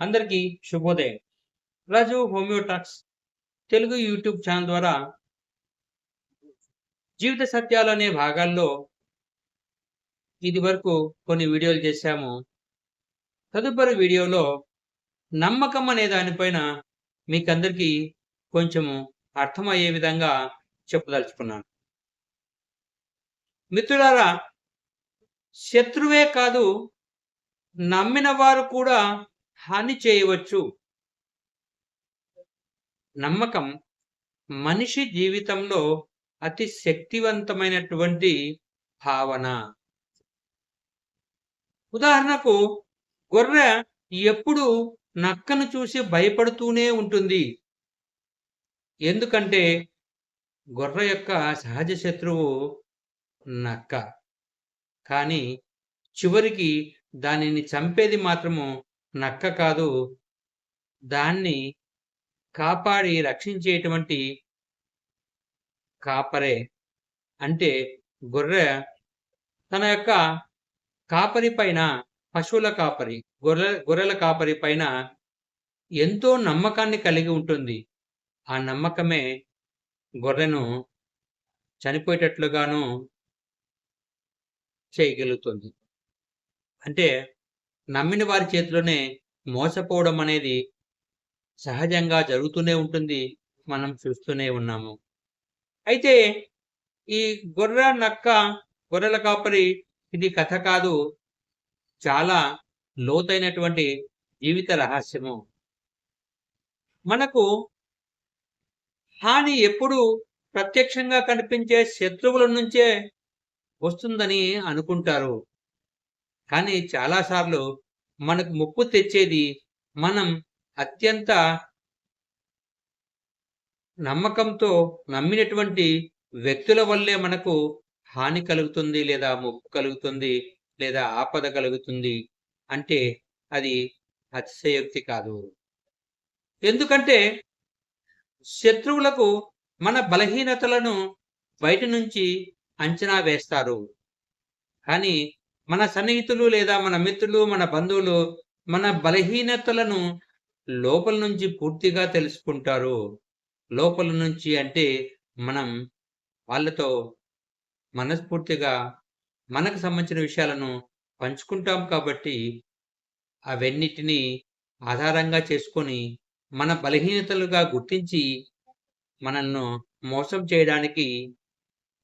అందరికీ శుభోదయం. Raju హోమియోటాక్స్ Telugu YouTube channel ద్వారా జీవిత సత్యాలు అనే భాగాల్లో ఇది వరకు కొన్ని వీడియోలు చేశాము. తదుపరి వీడియోలో నమ్మకం అనే దానిపైన మీకందరికీ కొంచెము అర్థమయ్యే విధంగా చెప్పదలుచుకున్నాను. మిత్రులారా శత్రువే కాదు నమ్మిన వారు కూడా హాని చేయవచ్చు. నమ్మకం మనిషి జీవితంలో అతి శక్తివంతమైనటువంటి భావన. ఉదాహరణకు గొర్రె ఎప్పుడు నక్కను చూసి భయపడుతూనే ఉంటుంది. ఎందుకంటే గొర్రె యొక్క సహజ శత్రువు నక్క. కానీ చివరికి దానిని చంపేది మాత్రము నక్క కాదు. దాన్ని కాపాడి రక్షించేటువంటి కాపరే అంటే గొర్రె తన యొక్క కాపరి పైన పశువుల కాపరి గొర్రె గొర్రెల కాపరి పైన ఎంతో నమ్మకాన్ని కలిగి ఉంటుంది. ఆ నమ్మకమే గొర్రెను చనిపోయేటట్లుగాను చేయగలుగుతుంది. అంటే నమ్మిన వారి చేతిలోనే మోసపోవడం అనేది సహజంగా జరుగుతూనే ఉంటుంది. మనం చూస్తూనే ఉన్నాము. అయితే ఈ గొర్రె నక్క గొర్రెల కాపరి ఇది కథ కాదు. చాలా లోతైనటువంటి జీవిత రహస్యము. మనకు హాని ఎప్పుడు ప్రత్యక్షంగా కనిపించే శత్రువుల నుంచే వస్తుందని అనుకుంటారు. కానీ చాలాసార్లు మనకు ముప్పు తెచ్చేది మనం అత్యంత నమ్మకంతో నమ్మినటువంటి వ్యక్తుల వల్లే మనకు హాని కలుగుతుంది లేదా ముప్పు కలుగుతుంది లేదా ఆపద కలుగుతుంది అంటే అది అతిశయోక్తి కాదు. ఎందుకంటే శత్రువులకు మన బలహీనతలను బయట నుంచి అంచనా వేస్తారు. కానీ మన సన్నిహితులు లేదా మన మిత్రులు మన బంధువులు మన బలహీనతలను లోపల నుంచి పూర్తిగా తెలుసుకుంటారు. లోపల నుంచి అంటే మనం వాళ్ళతో మనస్ఫూర్తిగా మనకు సంబంధించిన విషయాలను పంచుకుంటాం కాబట్టి అవన్నిటినీ ఆధారంగా చేసుకొని మన బలహీనతలుగా గుర్తించి మనల్ని మోసం చేయడానికి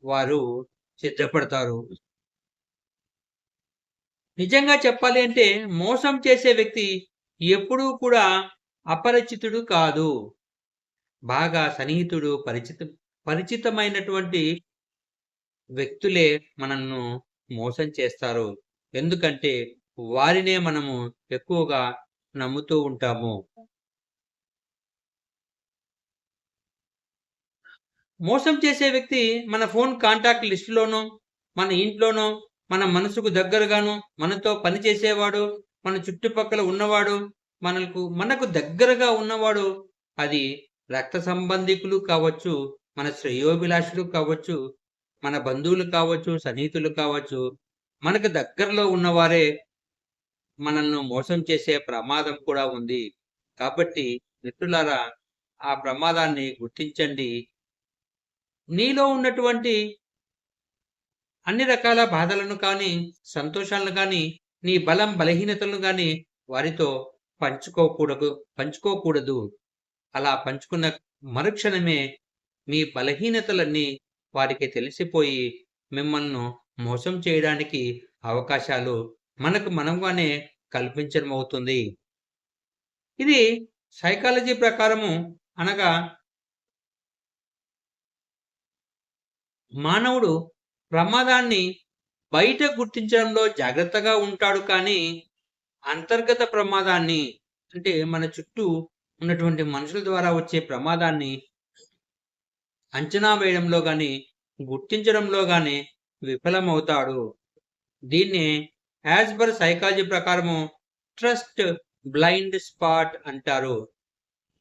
వారు సిద్ధపడతారు. నిజంగా చెప్పాలి అంటే మోసం చేసే వ్యక్తి ఎప్పుడూ కూడా అపరిచితుడు కాదు. బాగా సన్నిహితుడు పరిచిత పరిచితమైనటువంటి వ్యక్తులే మనల్ని మోసం చేస్తారు. ఎందుకంటే వారినే మనము ఎక్కువగా నమ్ముతూ ఉంటాము. మోసం చేసే వ్యక్తి మన ఫోన్ కాంటాక్ట్ లిస్టులోనో మన ఇంట్లోనో మన మనసుకు దగ్గరగాను మనతో పనిచేసేవాడు మన చుట్టుపక్కల ఉన్నవాడు మనకు మనకు దగ్గరగా ఉన్నవాడు అది రక్త సంబంధికులు కావచ్చు మన శ్రేయోభిలాషులు కావచ్చు మన బంధువులు కావచ్చు సన్నిహితులు కావచ్చు మనకు దగ్గరలో ఉన్నవారే మనల్ని మోసం చేసే ప్రమాదం కూడా ఉంది. కాబట్టి మిత్రులారా ఆ ప్రమాదాన్ని గుర్తించండి. నీలో ఉన్నటువంటి అన్ని రకాల బాధలను కానీ సంతోషాలను కానీ నీ బలం బలహీనతలను కానీ వారితో పంచుకోకూడదు పంచుకోకూడదు. అలా పంచుకున్న మరుక్షణమే మీ బలహీనతలన్నీ వారికి తెలిసిపోయి మిమ్మల్ని మోసం చేయడానికి అవకాశాలు మనకు మనంగానే కల్పించడమవుతుంది. ఇది సైకాలజీ ప్రకారము అనగా మానవుడు ప్రమాదాన్ని బయట గుర్తించడంలో జాగ్రత్తగా ఉంటాడు కానీ అంతర్గత ప్రమాదాన్ని అంటే మన చుట్టూ ఉన్నటువంటి మనుషుల ద్వారా వచ్చే ప్రమాదాన్ని అంచనా వేయడంలో కానీ గుర్తించడంలో కానీ విఫలమవుతాడు. దీన్ని యాజ్ పర్ సైకాలజీ ప్రకారము ట్రస్ట్ బ్లైండ్ స్పాట్ అంటారు.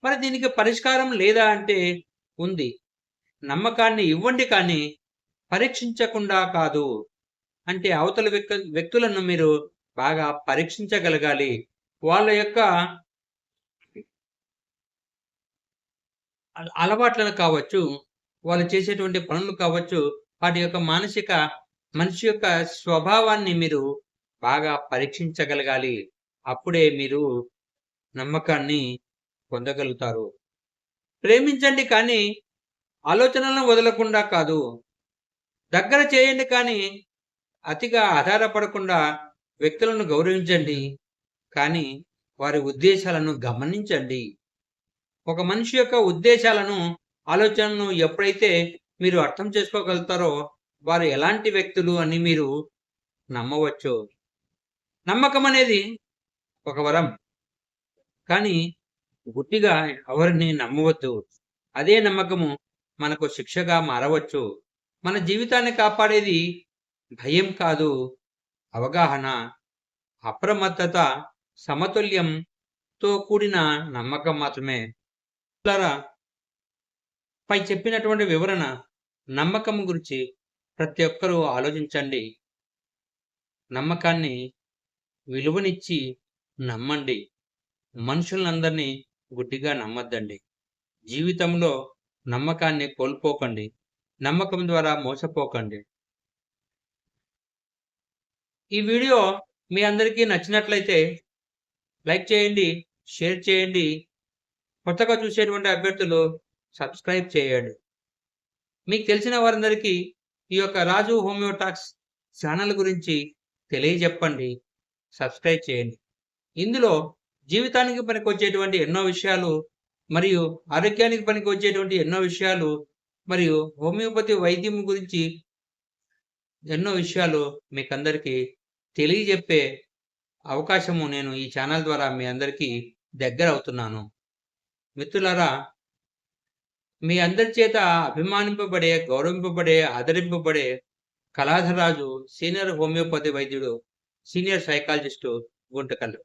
మరి దీనికి పరిష్కారం లేదా అంటే ఉంది. నమ్మకాన్ని ఇవ్వండి కానీ పరీక్షించకుండా కాదు. అంటే అవతల వ్యక్తులను మీరు బాగా పరీక్షించగలగాలి. వాళ్ళ యొక్క అలవాట్లను కావచ్చు వాళ్ళు చేసేటువంటి పనులు కావచ్చు వాటి యొక్క మానసిక మనిషి యొక్క స్వభావాన్ని మీరు బాగా పరీక్షించగలగాలి. అప్పుడే మీరు నమ్మకాన్ని పొందగలుగుతారు. ప్రేమించండి కానీ ఆలోచనలను వదలకుండా కాదు. దగ్గర చేయండి కానీ అతిగా ఆధారపడకుండా వ్యక్తులను గౌరవించండి. కానీ వారి ఉద్దేశాలను గమనించండి. ఒక మనిషి యొక్క ఉద్దేశాలను ఆలోచనను ఎప్పుడైతే మీరు అర్థం చేసుకోగలుగుతారో వారు ఎలాంటి వ్యక్తులు అని మీరు నమ్మవచ్చు. నమ్మకం అనేది ఒక వరం. కానీ గుట్టిగా ఎవరిని నమ్మవద్దు. అదే నమ్మకము మనకు శిక్షగా మారవచ్చు. మన జీవితాన్ని కాపాడేది భయం కాదు అవగాహన అప్రమత్తత సమతుల్యంతో కూడిన నమ్మకం మాత్రమే. పై చెప్పినటువంటి వివరణ నమ్మకం గురించి ప్రతి ఒక్కరూ ఆలోచించండి. నమ్మకాన్ని విలువనిచ్చి నమ్మండి. మనుషులందరినీ గుడ్డిగా నమ్మద్దండి. జీవితంలో నమ్మకాన్ని కోల్పోకండి. నమ్మకం ద్వారా మోసపోకండి. ఈ వీడియో మీ అందరికీ నచ్చినట్లయితే లైక్ చేయండి షేర్ చేయండి. కొత్తగా చూసేటువంటి అభ్యర్థులు సబ్స్క్రైబ్ చేయండి. మీకు తెలిసిన వారందరికీ ఈ యొక్క రాజు హోమియోటాక్స్ ఛానల్ గురించి తెలియజెప్పండి సబ్స్క్రైబ్ చేయండి. ఇందులో జీవితానికి పనికొచ్చేటువంటి ఎన్నో విషయాలు మరియు ఆరోగ్యానికి పనికి వచ్చేటువంటి ఎన్నో విషయాలు మరియు హోమియోపతి వైద్యం గురించి ఎన్నో విషయాలు మీకందరికీ తెలియజెప్పే అవకాశము నేను ఈ ఛానల్ ద్వారా మీ అందరికీ దగ్గర అవుతున్నాను. మిత్రులారా మీ అందరి చేత అభిమానింపబడే గౌరవింపబడే ఆదరింపబడే కళాధరాజు సీనియర్ హోమియోపతి వైద్యుడు సీనియర్ సైకాలజిస్టు గుంటకల్లు